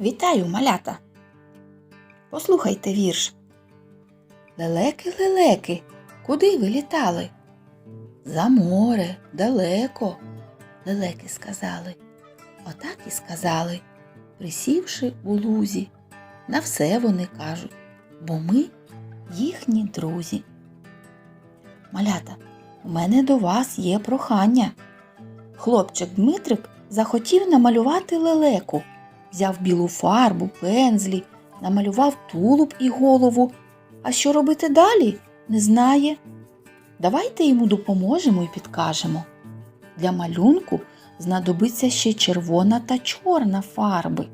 Вітаю, малята! Послухайте вірш. Лелеки, лелеки, куди ви літали? За море, далеко, лелеки сказали. Отак і сказали, присівши у лузі. На все вони кажуть, бо ми їхні друзі. Малята, у мене до вас є прохання. Хлопчик Дмитрик захотів намалювати лелеку, взяв білу фарбу, пензлі, намалював тулуб і голову. А що робити далі, не знає. Давайте йому допоможемо і підкажемо. Для малюнку знадобиться ще червона та чорна фарби.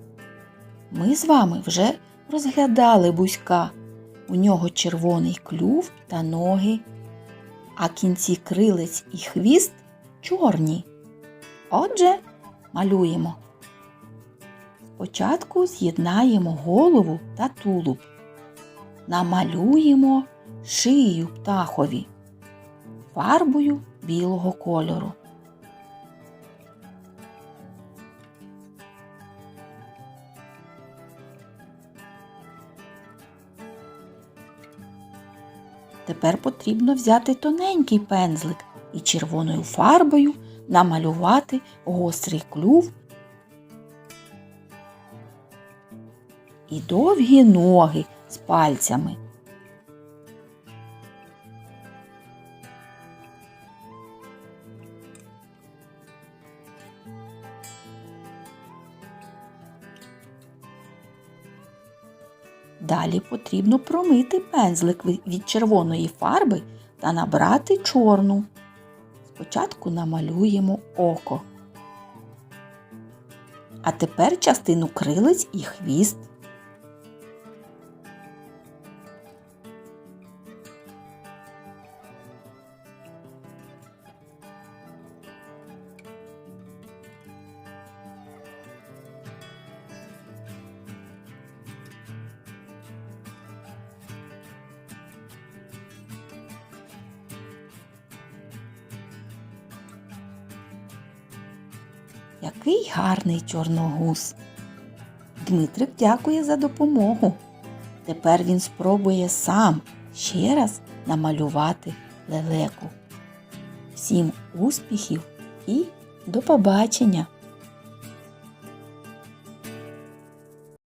Ми з вами вже розглядали бузька. У нього червоний клюв та ноги, а кінці крилець і хвіст чорні. Отже, малюємо. Спочатку з'єднаємо голову та тулуб. Намалюємо шию птахові фарбою білого кольору. Тепер потрібно взяти тоненький пензлик і червоною фарбою намалювати гострий клюв і довгі ноги з пальцями. Далі потрібно промити пензлик від червоної фарби та набрати чорну. Спочатку намалюємо око. А тепер частину крилець і хвіст. Який гарний чорногуз. Дмитрик дякує за допомогу. Тепер він спробує сам ще раз намалювати лелеку. Всім успіхів і до побачення!